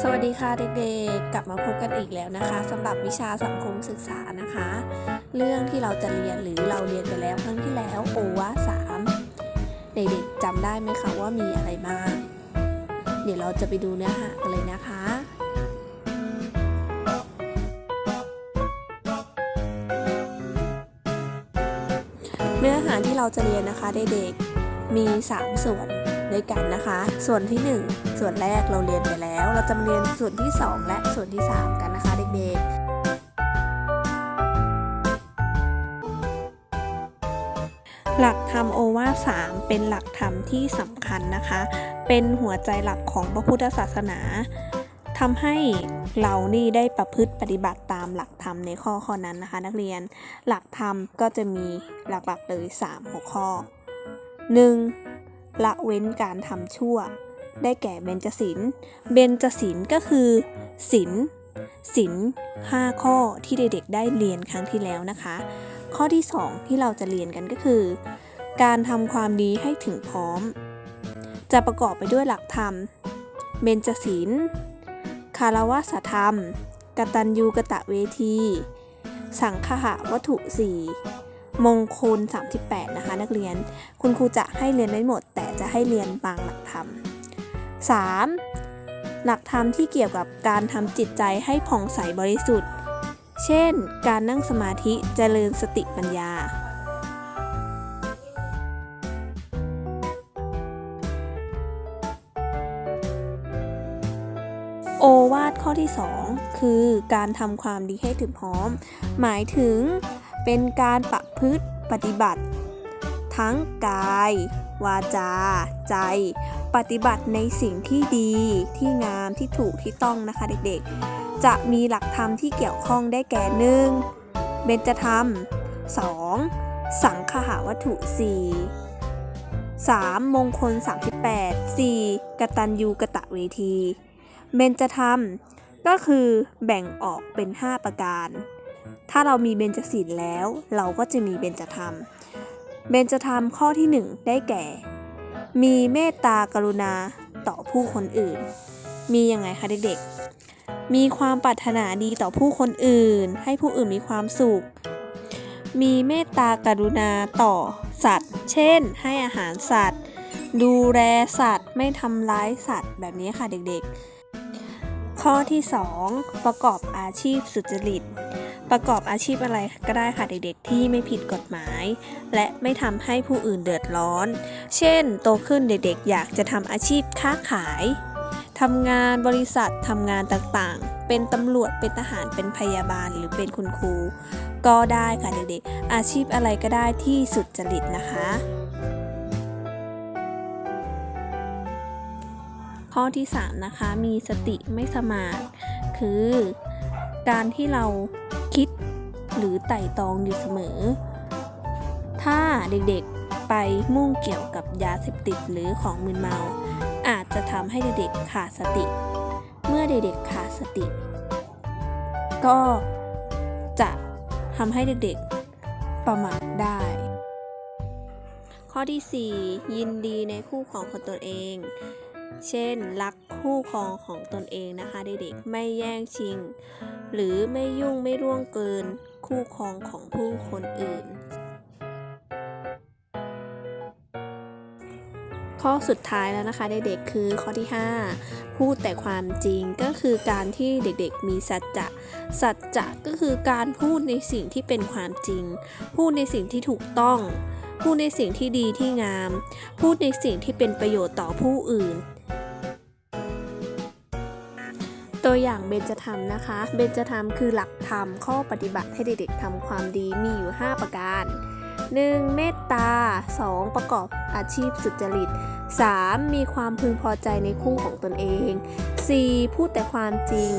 สวัสดีค่ะเด็กๆ กลับมาพบกันอีกแล้วนะคะสำหรับวิชาสังคมศึกษานะคะ เรื่องที่เราจะเรียนหรือเราเรียนไปแล้วครั้งที่แล้วโอวาสามเด็กๆจำได้ไหมคะว่ามีอะไรบ้างเดี๋ยวเราจะไปดูเนื้อหากันเลยนะคะ เนื้อหาที่เราจะเรียนนะคะเด็กๆมี 3 ส่วน ด้วยกันนะคะ ส่วนที่ 1 ส่วนแรกเราเรียนไปแล้ว เราจะมาเรียนส่วนที่ 2 และส่วนที่ 3 กันนะคะเด็กๆหลักธรรมโอวาทสามเป็นหลักธรรมที่สำคัญนะคะ เป็นหัวใจหลักของพระพุทธศาสนาทำให้เรานี่ได้ประพฤติปฏิบัติตามหลักธรรมในข้อข้อนั้นนะคะ นักเรียนหลักธรรมก็จะมีหลักๆเลย3หัวข้อ 1. ละเว้นการทำชั่ว ได้แก่เบญจศีล เบญจศีลก็คือศีลศีล5ข้อที่เด็กๆได้เรียนครั้งที่แล้วนะคะ ข้อที่ 2 ที่เราจะเรียนกันก็คือ การทำความดีให้ถึงพร้อม จะประกอบไปด้วยหลักธรรม เบญจศีล คารวะสธรรม กตัญญูกะตะเวที สังคหะวัตถุ4มงคล 38 นะคะ นักเรียน คุณครูจะให้เรียนไม่หมด แต่ จะให้เรียนบางหลักธรรม 3. หลักธรรมที่เกี่ยวกับการทำจิตใจให้ผ่องใสบริสุทธิ์ เช่น การนั่งสมาธิเจริญสติปัญญา โอวาทข้อที่ 2 คือการทำความดีให้ถึงพร้อม หมายถึงเป็นการประพฤติปฏิบัติ ทั้งกาย วาจา ใจ ปฏิบัติในสิ่งที่ดีที่งามที่ถูกที่ต้องนะคะเด็กๆ จะมีหลักธรรมที่เกี่ยวข้องได้แก่หนึ่งเบญจธรรม 2. สังคหาวัตถุ 4 3. มงคล 38 4. กตัญญูกะตะเวที เบญจธรรมก็คือแบ่งออกเป็น 5 ประการ ถ้าเรามีเบญจศีลแล้ว เราก็จะมีเบญจธรรม เบญจธรรมข้อที่1ได้แก่ มีเมตตากรุณาต่อผู้คนอื่น มียังไงคะเด็กๆ มีความปรารถนาดีต่อผู้คนอื่น ให้ผู้อื่นมีความสุข มีเมตตากรุณาต่อสัตว์ เช่น ให้อาหารสัตว์ ดูแลสัตว์ ไม่ทำร้ายสัตว์แบบนี้ค่ะเด็กๆ ข้อที่ 2 ประกอบอาชีพสุจริต ประกอบอาชีพอะไรก็ได้ค่ะเด็กๆ ที่ไม่ผิดกฎหมาย และไม่ทำให้ผู้อื่นเดือดร้อน เช่น โตขึ้นเด็กๆ อยากจะทำอาชีพค้าขายทำงานบริษัททำงานต่างๆ เป็นตำรวจเป็นทหารเป็นพยาบาลหรือเป็นคุณครู ก็ได้ค่ะเด็กๆ อาชีพอะไรก็ได้ที่สุดจริตนะคะ ข้อที่ 3 นะคะมีสติไม่สมาธิคือการที่เรา คิดหรือไต่ตองอยู่เสมอ ถ้าเด็กๆไปมุ่งเกี่ยวกับยาเสพติดหรือของมึนเมา อาจจะทำให้เด็กๆขาดสติ เมื่อเด็กๆขาดสติ ก็จะทำให้เด็กๆประมาทได้ ข้อที่ 4 ยินดีในคู่ของคนตนเอง เช่น รักคู่ครองของตนเองนะคะเด็กๆไม่แย่งชิง หรือไม่ยุ่งไม่ร่วงเกินคู่ครองของผู้คนอื่น ข้อสุดท้ายแล้วนะคะเด็กๆคือข้อที่ 5 พูดแต่ความจริงก็คือการที่เด็กๆมีสัจจะสัจจะก็คือการพูดในสิ่งที่เป็นความจริง พูดในสิ่งที่ถูกต้อง พูดในสิ่งที่ดีที่งาม พูดในสิ่งที่เป็นประโยชน์ต่อผู้อื่น ตัวอย่างเบญจธรรมนะคะ เบญจธรรมคือหลักธรรมข้อปฏิบัติให้เด็กๆทำความดีมีอยู่ 5 ประการ 1. เมตตา 2. ประกอบอาชีพสุจริต 3. มีความพึงพอใจในคู่ของตนเอง 4. พูดแต่ความจริง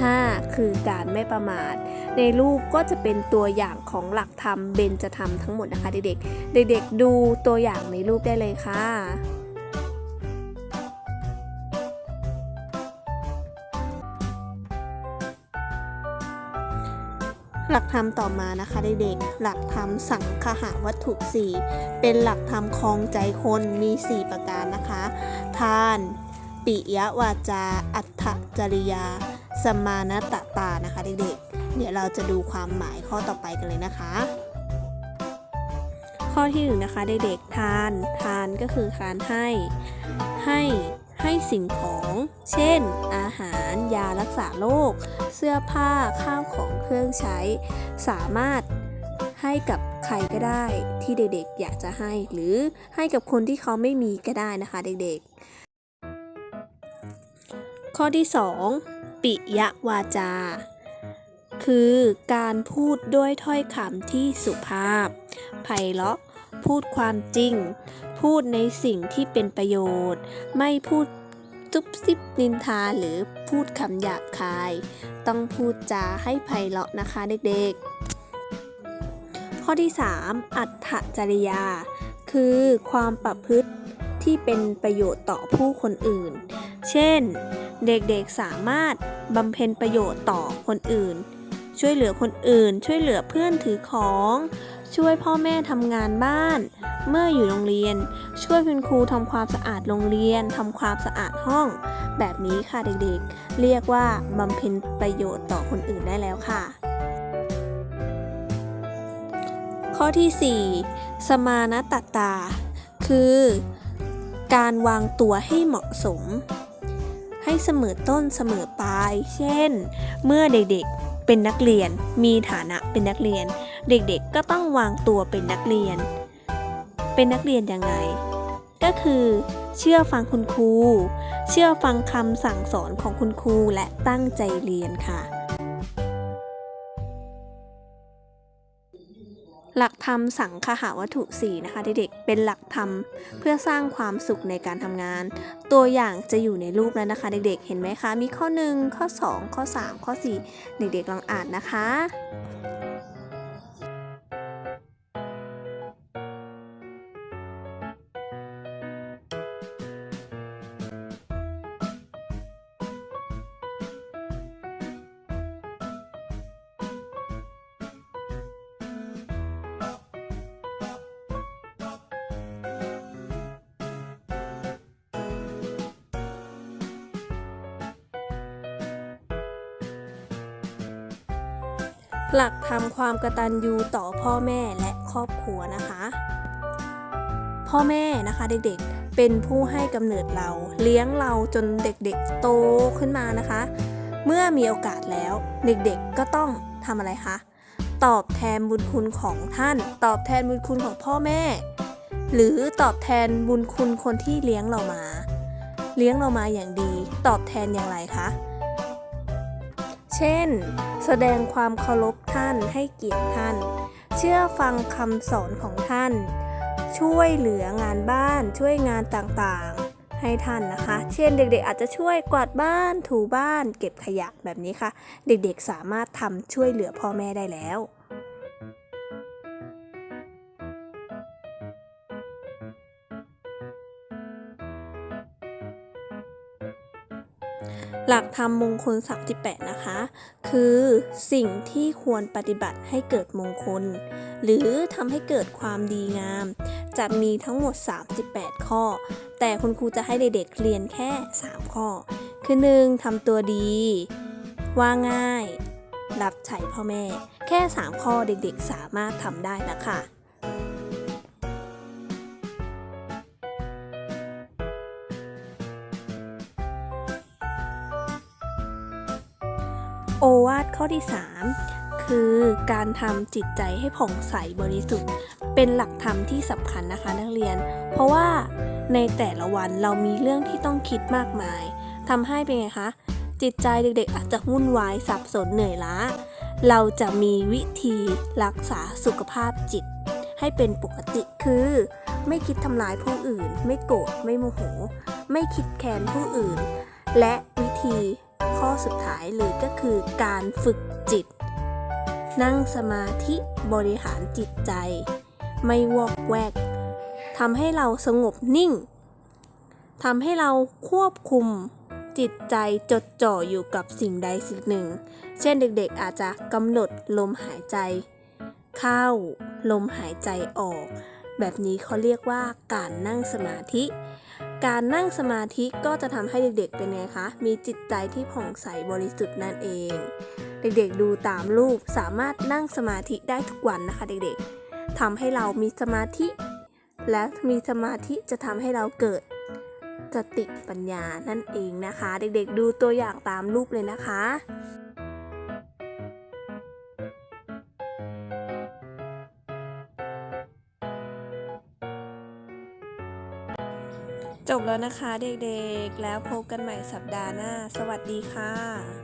5. คือการไม่ประมาท ในรูปก็จะเป็นตัวอย่างของหลักธรรมเบญจธรรมทั้งหมดนะคะเด็กๆ เด็กๆดูตัวอย่างในรูปได้เลยค่ะ หลักธรรมต่อมานะคะเด็กๆ หลักธรรมสังคหาวัตถุ 4 เป็นหลักธรรมครองใจคนมี 4 ประการนะคะ ทาน ปิยวาจา อัตถจริยา สมานตตานะคะเด็กๆ เดี๋ยวเราจะดูความหมายข้อต่อไปกันเลยนะคะ ข้อที่หนึ่งนะคะเด็กๆ ทาน ทานก็คือการให้ ให้ ให้สิ่งของ เช่น อาหาร ยารักษาโรค เสื้อผ้า ข้าวของเครื่องใช้ สามารถให้กับใครก็ได้ที่เด็กๆ อยากจะให้ หรือให้กับคนที่เขาไม่มีก็ได้นะคะเด็กๆ ข้อที่ 2 ปิยวาจา คือการพูดด้วยถ้อยคำที่สุภาพ ไพเราะ พูดความจริง พูดในสิ่งที่เป็นประโยชน์ ไม่พูดซุบซิบนินทาหรือพูดคำหยาบคาย ต้องพูดจาให้ไพเราะนะคะเด็กๆ ข้อที่ 3 อัตถจริยา คือความประพฤติที่เป็นประโยชน์ต่อผู้คนอื่น เช่น เด็กๆสามารถบำเพ็ญประโยชน์ต่อคนอื่น ช่วยเหลือคนอื่น ช่วยเหลือเพื่อนถือของ ช่วยพ่อแม่ทำงานบ้าน เมื่ออยู่โรงเรียน ช่วยคุณครูทำความสะอาดโรงเรียนทำความสะอาดห้อง แบบนี้ค่ะเด็กๆ เรียกว่าบำเพ็ญประโยชน์ต่อคนอื่นได้แล้วค่ะ ข้อที่ 4 สมานตตา คือ การวางตัวให้เหมาะสม ให้เสมอต้นเสมอปลาย เช่น เมื่อเด็กๆ เป็นนักเรียน มีฐานะเป็นนักเรียน เด็กๆก็ต้องวางตัวเป็นนักเรียน เป็นนักเรียนยังไง ก็คือ เชื่อฟังคุณครู เชื่อฟังคำสั่งสอนของคุณครูและตั้งใจเรียนค่ะ หลักธรรมสังคหาวัตถุ4นะคะเด็กๆเป็นหลักธรรมเพื่อสร้างความสุขในการทำงาน ตัวอย่างจะอยู่ในรูปแล้วนะคะเด็กๆเห็นไหมคะ มีข้อ 1 ข้อ 2 ข้อ 3 ข้อ 4 เด็กๆลองอ่านนะคะ หลักทำความกตัญญูต่อพ่อแม่และครอบครัวนะคะ พ่อแม่นะคะเด็กๆเป็นผู้ให้กำเนิดเรา เลี้ยงเราจนเด็กๆโตขึ้นมานะคะ เมื่อมีโอกาสแล้วเด็กๆก็ต้องทำอะไรคะตอบแทนบุญคุณของท่าน ตอบแทนบุญคุณของพ่อแม่ หรือตอบแทนบุญคุณคนที่เลี้ยงเรามา เลี้ยงเรามาอย่างดี ตอบแทนอย่างไรคะ เช่น แสดงความเคารพท่านให้เกียรติท่าน เชื่อฟังคำสอนของท่าน ช่วยเหลืองานบ้านช่วยงานต่างๆ ให้ท่านนะคะ เช่นเด็กๆ อาจจะช่วยกวาดบ้านถูบ้าน เก็บขยะแบบนี้ค่ะ เด็กๆสามารถทำช่วยเหลือพ่อแม่ได้แล้ว หลักธรรมมงคล 38 นะคะ คือสิ่งที่ควรปฏิบัติให้เกิดมงคล หรือทำให้เกิดความดีงาม จะมีทั้งหมด 38 ข้อ แต่คุณครูจะให้เด็กๆเรียนแค่ 3 ข้อ คือ 1. ทำตัวดี ว่าง่าย รับใช้พ่อแม่ แค่ 3 ข้อเด็กๆสามารถทำได้แล้วค่ะ โอวาทข้อที่ 3 คือการทำจิตใจให้ผ่องใสบริสุทธิ์ เป็นหลักธรรมที่สำคัญนะคะนักเรียน เพราะว่าในแต่ละวันเรามีเรื่องที่ต้องคิดมากมายทำให้เป็นไงคะ จิตใจเด็กๆ อาจจะวุ่นวายสับสนเหนื่อยล้า เราจะมีวิธีรักษาสุขภาพจิต ให้เป็นปกติคือ ไม่คิดทำร้ายผู้อื่น ไม่โกรธไม่โมโห ไม่คิดแค้นผู้อื่น และวิธี ข้อสุดท้ายเลยก็คือการฝึกจิต นั่งสมาธิบริหารจิตใจ ไม่วอกแวกทำให้เราสงบนิ่งทำให้เราควบคุมจิตใจจดจ่ออยู่กับสิ่งใดสิ่งหนึ่ง เช่นเด็กๆอาจจะกำหนดลมหายใจ เข้าลมหายใจออก แบบนี้เขาเรียกว่าการนั่งสมาธิ การนั่งสมาธิก็จะทำให้เด็กๆเป็นไงคะ มีจิตใจที่ผ่องใสบริสุทธิ์นั่นเอง เด็กๆดูตามรูปสามารถนั่งสมาธิได้ทุกวันนะคะ เด็กๆทำให้เรามีสมาธิ และมีสมาธิจะทำให้เราเกิดสติปัญญานั่นเองนะคะ เด็กๆดูตัวอย่างตามรูปเลยนะคะ จบแล้วนะคะเด็กๆ แล้วพบกันใหม่สัปดาห์หน้า สวัสดีค่ะ